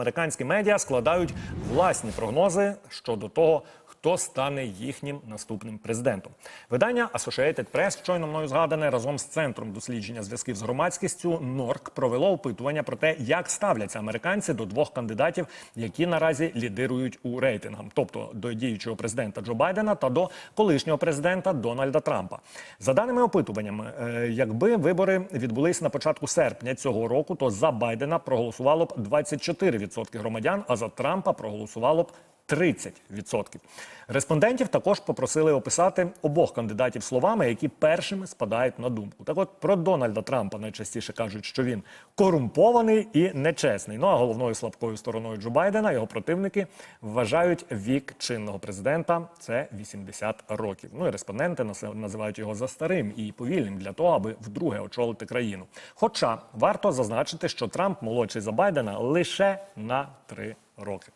американські медіа складають власні прогнози щодо того, хто стане їхнім наступним президентом. Видання Associated Press, щойно мною згадане, разом з центром дослідження зв'язків з громадськістю НОРК провело опитування про те, як ставляться американці до двох кандидатів, які наразі лідирують у рейтингах, тобто до діючого президента Джо Байдена та до колишнього президента Дональда Трампа. За даними опитуваннями, е, якби вибори відбулись на початку серпня цього року, то за Байдена проголосувало б 24% громадян, а за Трампа проголосувало б 30%. Респондентів також попросили описати обох кандидатів словами, які першими спадають на думку. Так от про Дональда Трампа найчастіше кажуть, що він корумпований і нечесний. Ну а головною слабкою стороною Джо Байдена його противники вважають вік чинного президента це 80 років. Ну і респонденти називають його за старим і повільним для того, аби вдруге очолити країну. Хоча варто зазначити, що Трамп молодший за Байдена лише на три роки.